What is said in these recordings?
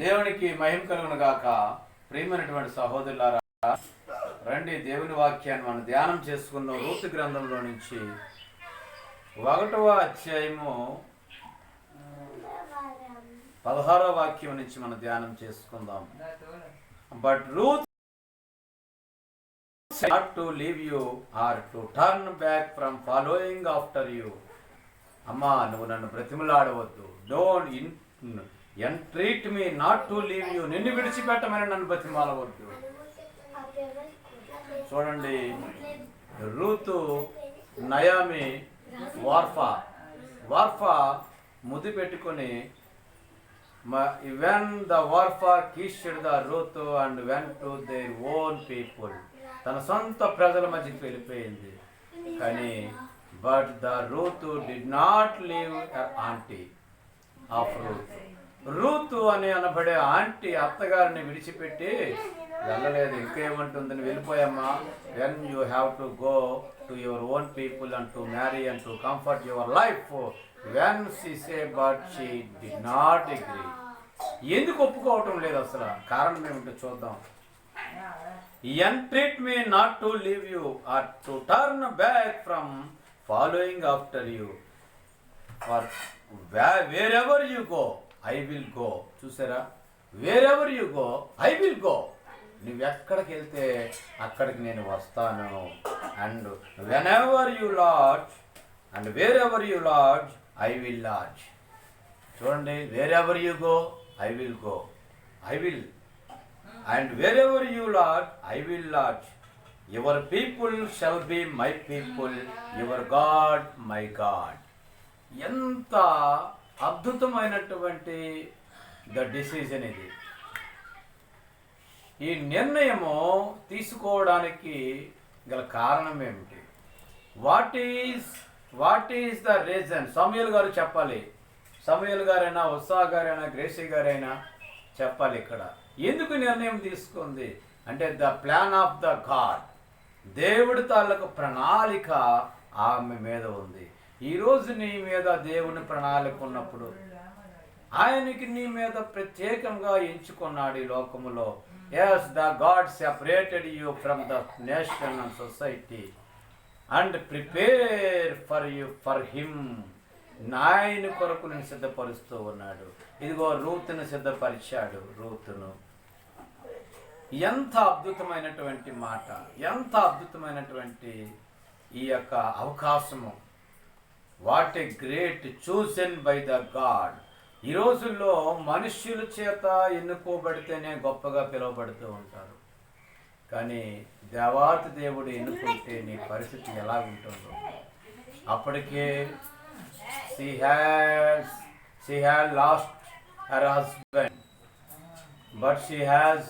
దేవునికి మహిమ కలుగును గాక. ప్రియమైనటువంటి సహోదరులారా రండి దేవుని వాక్యాన్ని మనం ధ్యానం చేసుకున్న రూతు గ్రంథంలో నుంచి ఒకటవ అధ్యాయము పదహారో వాక్యం నుంచి మనం ధ్యానం చేసుకుందాం. But Ruth not to leave you or to turn back from following after you అమ్మా నువ్వు నన్ను బ్రతిమలాడవద్దు. Don't intreat me not to leave you నిన్ను విడిచిపెట్టమని నన్ను బ్రతిమాలవద్దు చూడండి రూతు నయామి వార్ఫా. వార్ఫా ముద్దు పెట్టుకొని when the Orpah kissed the Ruth and went to their own people తన సొంత ప్రజల మధ్యకి వెళ్ళిపోయింది. కానీ but the Ruth did not leave auntie of Ruth Ruth అని అనబడే ఆంటీ అత్తగారిని విడిచిపెట్టి వెళ్ళలేదు. ఇంకేమంటుందని వెళ్ళిపోయమ్మా. When you have to go to your own people and to marry and to comfort your life when she say but she did not agree ఎందుకు ఒప్పుకోవటం లేదు అసలు? కారణం ఏమిటో చూద్దాం. Entreat me not to leave you or to turn back from following after you for wherever you go I will go చూసారా? Wherever you go I will go నువ్వెక్కడికి వెళ్తే అక్కడికి నేను వస్తాను. And whenever you lodge and wherever you lodge I will lodge చూడండి wherever you go I will go I will and wherever you lodge I will lodge your people shall be my people your God my God ఎంత అద్భుతమైనటువంటి the decision ఇది ఈ నిర్ణయము తీసుకోవడానికి గల కారణం ఏమిటి? What is what is the reason? Samuel గారు చెప్పాలి. సమయల్ గారైనా ఉత్సాహ గారైనా గ్రేసీ గారైనా చెప్పాలి ఇక్కడ. ఎందుకు నిర్ణయం తీసుకుంది? అంటే the plan of the God. దేవుడి తాలకు ప్రణాళిక ఆమె మీద ఉంది. ఈరోజు నీ మీద దేవుని ప్రణాళిక ఉన్నప్పుడు ఆయనకి నీ మీద ప్రత్యేకంగా ఎంచుకున్నాడు ఈ లోకములో. As the God separated you from the nation and society and prepare for you for him నాయన కొరకు నేను సిద్ధపరుస్తూ ఉన్నాడు. ఇదిగో రూతును సిద్ధపరిచాడు. రూతును. ఎంత అద్భుతమైనటువంటి మాట ఎంత అద్భుతమైనటువంటి ఈ యొక్క అవకాశము. What a great chosen by the God. ఈ రోజుల్లో మనుష్యుల చేత ఎన్నుకోబడితేనే గొప్పగా పిలువబడుతూ ఉంటారు. కానీ దేవాతి దేవుడు ఎన్నుకుంటే నీ పరిస్థితి ఎలా ఉంటుందో? అప్పటికే she has she had lost her husband but she has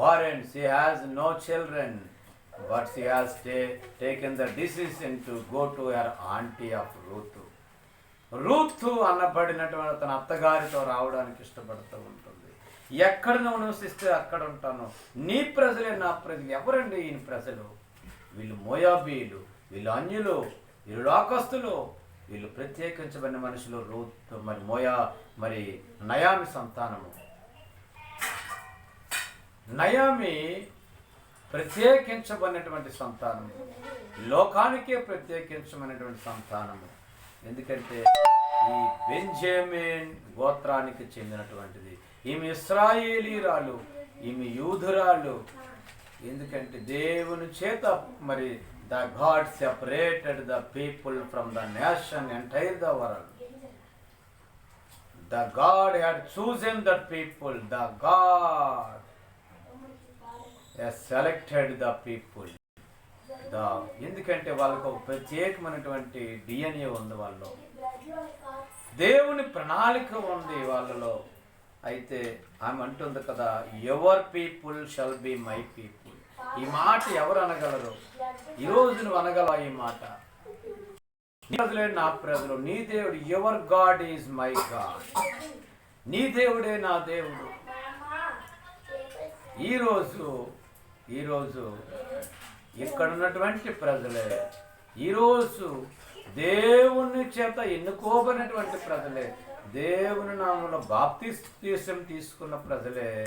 barren she has no children but she has ta- taken the decision to go to her auntie of ruth. Ruth అన్నబడినటువంటి తన అత్తగారితో రావడానికి ఇష్టపడుతూ ఉంటుంది. ఎక్కడ నువ్వు నివసిస్తే అక్కడ ఉంటాను. నీ ప్రజలే నా ప్రజలు. ఎవరండి ఈయన ప్రజలు? వీళ్ళు మోయాబీలు వీళ్ళు అన్యులు వీళ్ళు లోకస్తులు. వీళ్ళు ప్రత్యేకించబడిన మనుషులు రూత్ మరి మోయా మరి నయామి సంతానము. నయామి ప్రత్యేకించబడినటువంటి సంతానము. లోకానికే ప్రత్యేకించబడినటువంటి సంతానము. ఎందుకంటే ఈ బెంజమిన్ గోత్రానికి చెందినటువంటిది. ఈమె ఇస్రాయేలీరాలు ఈమె యూధురాలు ఎందుకంటే దేవుని చేత మరి the God separated the people from the nation entire the world. The God had chosen that people the God selected the people the ఎందుకంటే వాళ్ళకు ఒక ప్రత్యేకమైనటువంటి డిఎన్ఏ ఉంది వాళ్ళు దేవుని ప్రణాళిక ఉంది వాళ్ళలో. అయితే ఆమె అంటుంది కదా your people shall be my people ఈ మాట ఎవరు అనగలరు? ఈరోజు నువ్వు అనగలవా ఈ మాట? నీ ప్రజలే నా ప్రజలు. నీ దేవుడు your God is my God నీ దేవుడే నా దేవుడు. ఈరోజు ఈరోజు ఇక్కడ ఉన్నటువంటి ప్రజలే ఈరోజు దేవుని చేత ఎన్నుకోబడినటువంటి ప్రజలే దేవుని నామంలో బాప్తిస్తం తీసుకున్న ప్రజలే.